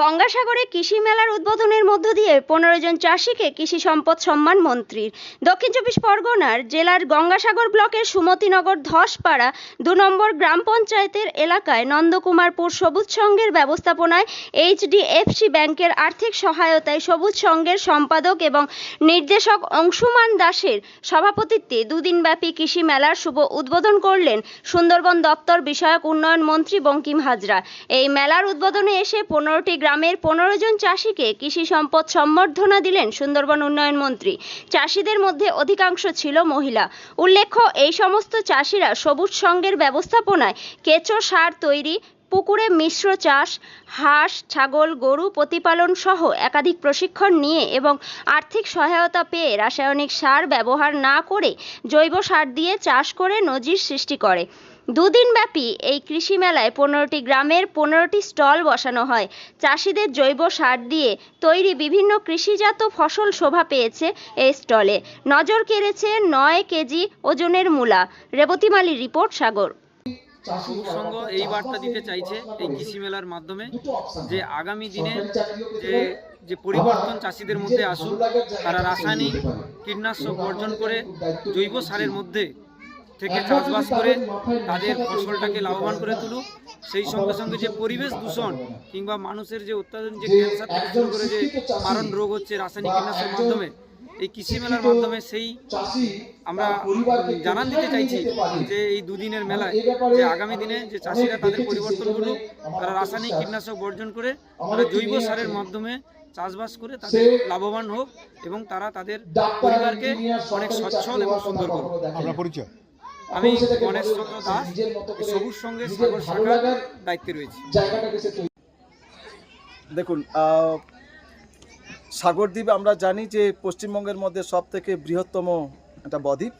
গঙ্গাসাগরে কৃষি মেলার উদ্বোধনের মধ্য দিয়ে পনেরো জন চাষিকে কৃষি সম্পদ সম্মান মন্ত্রীর। দক্ষিণ চব্বিশ পরগনার জেলার গঙ্গাসাগর ব্লকের সুমতিনগর ধসপাড়া দু নম্বর গ্রাম পঞ্চায়েতের এলাকায় নন্দকুমারপুর সবুজ সংঘের ব্যবস্থাপনায় এইচডিএফসি ব্যাংকের আর্থিক সহায়তায় সবুজ সংঘের সম্পাদক এবং নির্দেশক অংশুমান দাসের সভাপতিত্বে দুদিনব্যাপী কৃষি মেলার শুভ উদ্বোধন করলেন সুন্দরবন দপ্তর বিষয়ক উন্নয়ন মন্ত্রী বঙ্কিম হাজরা। এই মেলার উদ্বোধনে এসে পনেরোটি গ্রামের পনেরো জন চাষিকে কৃষি সম্পদ সম্বর্ধনা দিলেন সুন্দরবন উন্নয়ন মন্ত্রী। চাষিদের মধ্যে অধিকাংশ ছিল মহিলা। উল্লেখ্য, এই সমস্ত চাষিরা সবুজ সংঘের ব্যবস্থাপনায় কেঁচো সার তৈরি পুকুরে মিশ্র চাষ, হাঁস, ছাগল, গরু প্রতিপালন সহ একাধিক প্রশিক্ষণ নিয়ে এবং আর্থিক সহায়তা পেয়ে রাসায়নিক সার ব্যবহার না করে জৈব সার দিয়ে চাষ করে নজির সৃষ্টি করে। দুদিন ব্যাপী এই কৃষি মেলায় পনেরোটি গ্রামের পনেরোটি স্টল বসানো হয়। চাষিদের জৈব সার দিয়ে তৈরি বিভিন্ন কৃষিজাত ফসল শোভা পেয়েছে এই স্টলে। নজর কেড়েছে নয় কেজি ওজনের মূলা। রেবতীমালির রিপোর্ট, সাগর। সংঘ এই বার্তা দিতে চাইছে এই কৃষি মেলার মাধ্যমে যে আগামী দিনে যে যে পরিবর্তন চাষিদের মধ্যে আসুক তারা রাসায়নিক কীটনাশক বর্জন করে জৈব সারের মধ্যে থেকে চাষবাস করে তাদের ফসলটাকে লাভবান করে তুলুক। সেই সঙ্গে সঙ্গে যে পরিবেশ দূষণ কিংবা মানুষের যে অত্যাধুনিক যে ক্যান্সার থেকে শুরু করে যে মারণ রোগ হচ্ছে রাসায়নিক কীটনাশকের মাধ্যমে এই কৃষি মেলার মাধ্যমে সেই আমরা জানান দিতে চাইছি যে এই দুদিনের মেলায় যে আগামী দিনে যে চাষিরা তাদের পরিবর্তন করুক তারা রাসায়নিক কীটনাশক বর্জন করে তারা জৈব সারের মাধ্যমে চাষবাস করে তাদের লাভবান হোক এবং তারা তাদের পরিবারকে অনেক সচ্ছল এবং সুন্দর করুক। আপনার পরিচয়? আমি গণেশ চন্দ্র দাস সবুজ সঙ্গে সাগর শাখার দায়িত্বে রয়েছি। দেখুন আহ, সাগরদ্বীপ আমরা জানি যে পশ্চিমবঙ্গের মধ্যে সব থেকে বৃহত্তম একটা বদ্বীপ।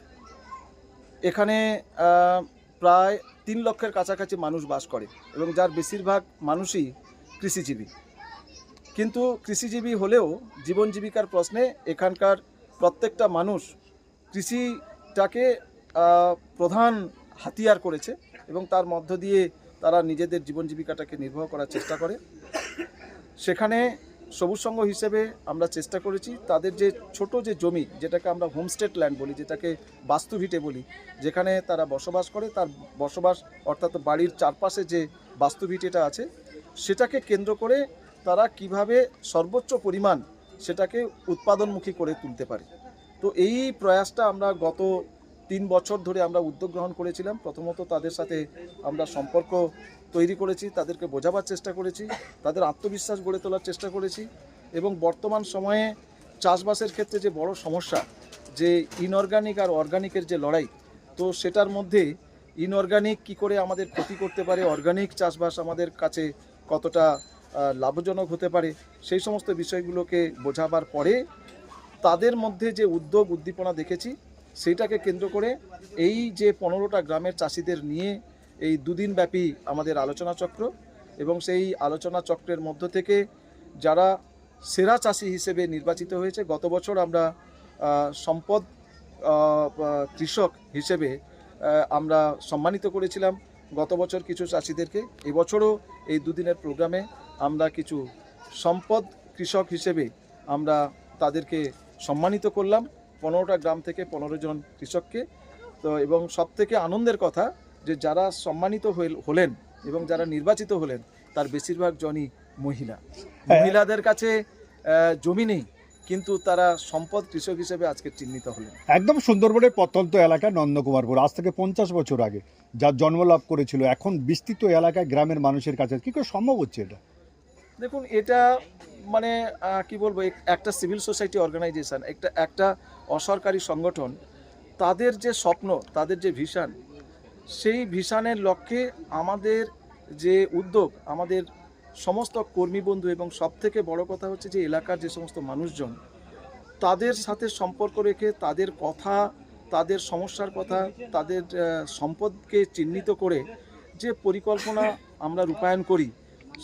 এখানে প্রায় তিন লক্ষের কাছাকাছি মানুষ বাস করে এবং যার বেশিরভাগ মানুষই কৃষিজীবী। কিন্তু কৃষিজীবী হলেও জীবন জীবিকার প্রশ্নে এখানকার প্রত্যেকটা মানুষ কৃষিটাকে প্রধান হাতিয়ার করেছে এবং তার মধ্য দিয়ে তারা নিজেদের জীবন জীবিকাটাকে নির্বাহ করার চেষ্টা করে। সেখানে সবুজ সংঘ হিসেবে আমরা চেষ্টা করেছি। তাদের যে ছোট যে জমি, যেটাকে আমরা হোমস্টেট ল্যান্ড বলি, যেটাকে বাস্তুভিটে বলি, যেখানে তারা বসবাস করে, তার বসবাস অর্থাৎ বাড়ির চারপাশে যে বাস্তুভিটেটা আছে, সেটাকে কেন্দ্র করে তারা কীভাবে সর্বোচ্চ পরিমাণ সেটাকে উৎপাদনমুখী করে তুলতে পারে। তো এই প্রয়াসটা আমরা গত তিন বছর ধরে আমরা উদ্যোগ গ্রহণ করেছিলাম। প্রথমত তাদের সাথে আমরা সম্পর্ক তৈরি করেছি, তাদেরকে বোঝাবার চেষ্টা করেছি, তাদের আত্মবিশ্বাস গড়ে তোলার চেষ্টা করেছি এবং বর্তমান সময়ে চাষবাসের ক্ষেত্রে যে বড় সমস্যা, যে ইনঅর্গানিক আর অর্গানিকের যে লড়াই, তো সেটার মধ্যে ইনঅর্গানিক কি করে আমাদের ক্ষতি করতে পারে অর্গানিক চাষবাস আমাদের কাছে কতটা লাভজনক হতে পারে, সেই সমস্ত বিষয়গুলোকে বোঝাবার পরে তাদের মধ্যে যে উদ্যোগ, উদ্দীপনা দেখেছি সেইটাকে কেন্দ্র করে এই যে পনেরোটা গ্রামের চাষিদের নিয়ে এই দুদিন ব্যাপী আমাদের আলোচনা চক্র এবং সেই আলোচনা চক্রের মধ্য থেকে যারা সেরা চাষি হিসেবে নির্বাচিত হয়েছে, গত বছর আমরা সম্পদ কৃষক হিসেবে আমরা সম্মানিত করেছিলাম গত বছর কিছু চাষিদেরকে। এবছরও এই দুদিনের প্রোগ্রামে আমরা কিছু সম্পদ কৃষক হিসেবে আমরা তাদেরকে সম্মানিত করলাম। পনেরোটা গ্রাম থেকে পনেরো জন কৃষককে। তো এবং সব থেকে আনন্দের কথা যে যারা সম্মানিত হলেন এবং যারা নির্বাচিত হলেন তার বেশিরভাগ জনই মহিলা। মহিলাদের কাছে জমি নেই কিন্তু তারা সম্পদ কৃষক হিসেবে আজকে চিহ্নিত হলেন। একদম সুন্দরবনের প্রত্যন্ত এলাকা নন্দকুমারপুর আজ থেকে পঞ্চাশ বছর আগে যার জন্ম লাভ করেছিল। এখন বিস্তৃত এলাকায় গ্রামের মানুষের কাছে কি করে সম্ভব হচ্ছে এটা? দেখুন এটা মানে কি বলব এক- একটা সিভিল সোসাইটি অর্গানাইজেশন একটা একটা অসরকারি সংগঠন তাদের যে স্বপ্ন তাদের যে ভিশন সেই ভিশনের লক্ষ্যে আমাদের যে উদ্যোগ, আমাদের সমস্ত কর্মী বন্ধু এবং সব থেকে বড় কথা হচ্ছে যে এলাকার যে সমস্ত মানুষজন, তাদের সাথে সম্পর্ক রেখে তাদের কথা, তাদের সমস্যার কথা, তাদের সম্পদকে চিহ্নিত করে যে পরিকল্পনা আমরা রূপায়ণ করি,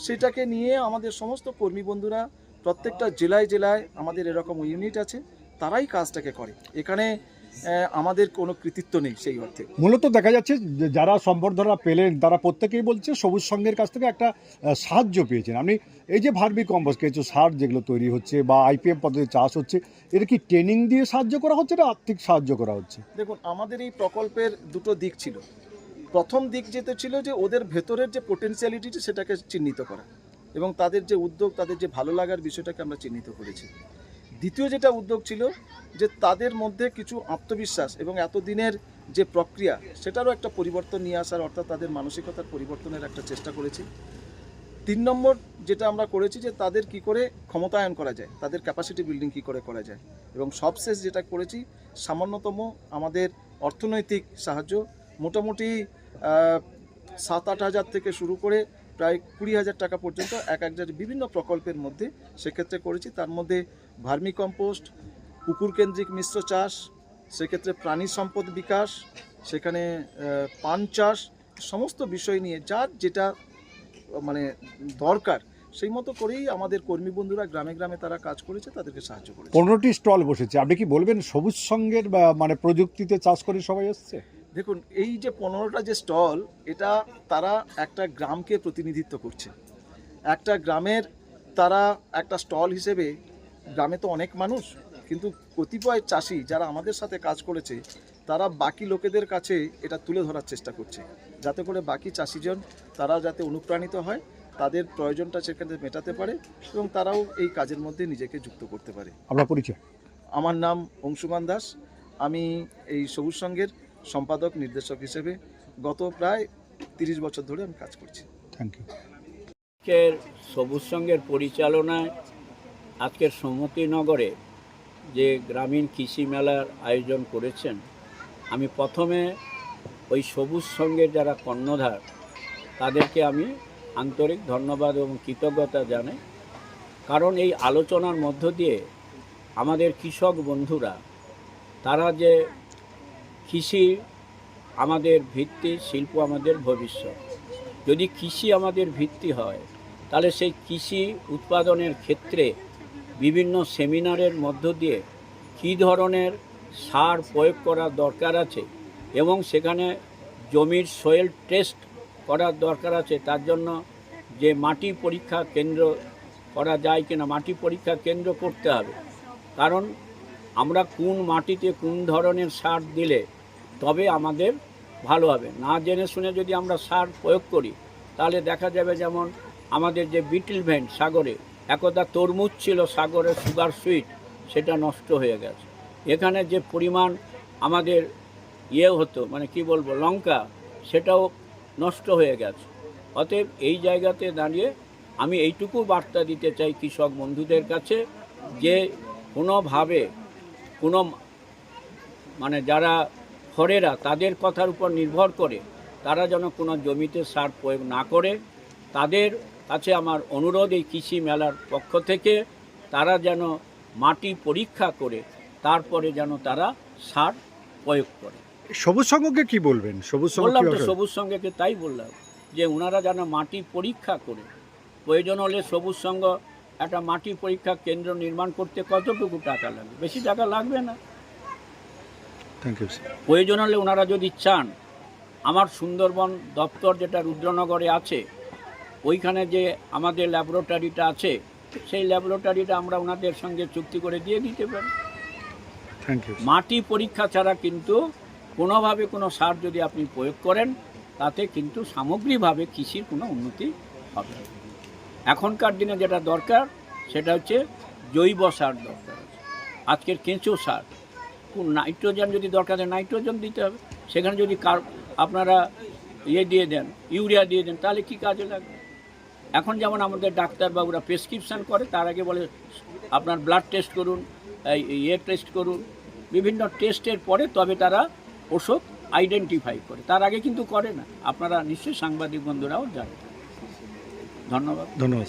সেটাকে নিয়ে আমাদের সমস্ত কর্মী বন্ধুরা প্রত্যেকটা জেলায় জেলায় আমাদের এরকম ইউনিট আছে, তারাই কাজটাকে করে। এখানে আমাদের কোনো কৃতিত্ব নেই সেই অর্থে। মূলত দেখা যাচ্ছে যে যারা সম্বর্ধনা পেলেন তারা প্রত্যেকেই বলছে সবুজ সংঘের কাছ থেকে একটা সাহায্য পেয়েছেন। আপনি এই যে ভার্মি কম্পোস্ট কিছু সার যেগুলো তৈরি হচ্ছে বা আইপিএম পদ্ধতি চাষ হচ্ছে এটা কি ট্রেনিং দিয়ে সাহায্য করা হচ্ছে না আর্থিক সাহায্য করা হচ্ছে? দেখুন আমাদের এই প্রকল্পের দুটো দিক ছিল। প্রথম দিক যেটা ছিল যে ওদের ভেতরের যে পোটেনশিয়ালিটি সেটাকে চিহ্নিত করা এবং তাদের যে উদ্যোগ তাদের যে ভালো লাগার বিষয়টাকে আমরা চিহ্নিত করেছি। দ্বিতীয় যেটা উদ্যোগ ছিল যে তাদের মধ্যে কিছু আত্মবিশ্বাস এবং এতদিনের যে প্রক্রিয়া, সেটারও একটা পরিবর্তন নিয়ে আসার অর্থাৎ তাদের মানসিকতার পরিবর্তনের একটা চেষ্টা করেছি। তিন নম্বর যেটা আমরা করেছি যে তাদের কি করে ক্ষমতায়ন করা যায়, তাদের ক্যাপাসিটি বিল্ডিং কি করে করা যায় এবং সবশেষ যেটা করেছি, সামান্যতম আমাদের অর্থনৈতিক সাহায্য, মোটামুটি সাত আট হাজার থেকে শুরু করে প্রায় কুড়ি হাজার টাকা পর্যন্ত এক এক বিভিন্ন প্রকল্পের মধ্যে সেক্ষেত্রে করেছি। তার মধ্যে ভার্মি কম্পোস্ট পুকুর কেন্দ্রিক মিশ্র চাষ সেক্ষেত্রে প্রাণী সম্পদ বিকাশ সেখানে পান চাষ সমস্ত বিষয় নিয়ে যার যেটা মানে দরকার সেই মতো করেই আমাদের কর্মী বন্ধুরা গ্রামে গ্রামে তারা কাজ করেছে তাদেরকে সাহায্য করেছে। পনেরোটি স্টল বসেছে। আপনি কি বলবেন সবুজ বা মানে প্রযুক্তিতে চাষ করে সবাই এসছে? দেখুন এই যে পনেরোটা যে স্টল এটা তারা একটা গ্রামকে প্রতিনিধিত্ব করছে। একটা গ্রামের তারা একটা স্টল হিসেবে গ্রামে তো অনেক মানুষ কিন্তু কতিপয় চাষি যারা আমাদের সাথে কাজ করেছে তারা বাকি লোকেদের কাছে এটা তুলে ধরার চেষ্টা করছে। যাতে করে বাকি চাষিজন তারা যাতে অনুপ্রাণিত হয় তাদের প্রয়োজনটা সেখানে মেটাতে পারে এবং তারাও এই কাজের মধ্যে নিজেকে যুক্ত করতে পারে। আপনার পরিচয়? আমার নাম অংশুমান দাস। আমি এই সবুজ সংঘের সম্পাদক নির্দেশক হিসেবে গত প্রায় তিরিশ বছর ধরে আমি কাজ করছি। থ্যাংক ইউ সবুজ সংঘের পরিচালনায় আজকের সমতিনগরে যে গ্রামীণ কৃষি মেলার আয়োজন করেছেন, আমি প্রথমে ওই সবুজ সঙ্গে যারা কর্ণধার, তাদেরকে আমি আন্তরিক ধন্যবাদ এবং কৃতজ্ঞতা জানাই। কারণ এই আলোচনার মধ্য দিয়ে আমাদের কৃষক বন্ধুরা, তারা যে কৃষি আমাদের ভিত্তি, শিল্প আমাদের ভবিষ্যৎ। যদি কৃষি আমাদের ভিত্তি হয়, তাহলে সেই কৃষি উৎপাদনের ক্ষেত্রে বিভিন্ন সেমিনারের মধ্য দিয়ে কী ধরনের সার প্রয়োগ করার দরকার আছে এবং সেখানে জমির সয়েল টেস্ট করার দরকার আছে, তার জন্য যে মাটি পরীক্ষা কেন্দ্র করা যায় কিনা, মাটি পরীক্ষা কেন্দ্র করতে হবে। কারণ আমরা কোন মাটিতে কোন ধরনের সার দিলে তবে আমাদের ভালো হবে। না জেনে শুনে যদি আমরা সার প্রয়োগ করি, তাহলে দেখা যাবে যেমন আমাদের যে বিটল ভেন্ট সাগরে একদা তরমুজ ছিল সাগরের সুগার সুইট সেটা নষ্ট হয়ে গেছে। এখানে যে পরিমাণ আমাদের ইয়ে হতো মানে কি বলব, লঙ্কা, সেটাও নষ্ট হয়ে গেছে। অতএব এই জায়গাতে দাঁড়িয়ে আমি এইটুকু বার্তা দিতে চাই কৃষক বন্ধুদের কাছে, যে কোনোভাবে কোনো মানে যারা খরেরা তাদের কথার উপর নির্ভর করে তারা যেন কোনো জমিতে সার প্রয়োগ না করে। তাদের কাছে আমার অনুরোধ এই কৃষি মেলার পক্ষ থেকে তারা যেন মাটি পরীক্ষা করে তারপরে যেন তারা সার প্রয়োগ করে। সবুজ সংঘকে কি বলবেন? সবুজ সংঘ বললাম তো সবুজ সঙ্গেকে তাই বললাম যে ওনারা যেন মাটি পরীক্ষা করে। প্রয়োজন হলে সবুজ সঙ্গ একটা মাটি পরীক্ষা কেন্দ্র নির্মাণ করতে কতটুকু টাকা লাগবে? বেশি টাকা লাগবে না। থ্যাংক ইউ স্যার প্রয়োজন হলে ওনারা যদি চান আমার সুন্দরবন দপ্তর যেটা রুদ্রনগরে আছে ওইখানে যে আমাদের ল্যাবরেটরিটা আছে সেই ল্যাবরেটরিটা আমরা ওনাদের সঙ্গে চুক্তি করে দিয়ে দিতে পারি। থ্যাংক ইউ মাটি পরীক্ষা ছাড়া কিন্তু কোনোভাবে কোনো সার যদি আপনি প্রয়োগ করেন তাতে কিন্তু সামগ্রিকভাবে কৃষির কোনো উন্নতি হবে। এখনকার দিনে যেটা দরকার সেটা হচ্ছে জৈব সার দরকার আজকের কেঁচো সার কোন নাইট্রোজেন যদি দরকার হয় নাইট্রোজেন দিতে হবে। সেখানে যদি কার আপনারা ইয়ে দিয়ে দেন ইউরিয়া দিয়ে দেন তাহলে কি কাজে লাগবে? এখন যেমন আমাদের ডাক্তারবাবুরা প্রেসক্রিপশান করে, তার আগে বলে, আপনার ব্লাড টেস্ট করুন ইয়ে টেস্ট করুন। বিভিন্ন টেস্টের পরে তবে তারা ওষুধ আইডেন্টিফাই করে। তার আগে কিন্তু করে না। আপনারা নিশ্চয়ই সাংবাদিক বন্ধুরাও জানেন। ধন্যবাদ। ধন্যবাদ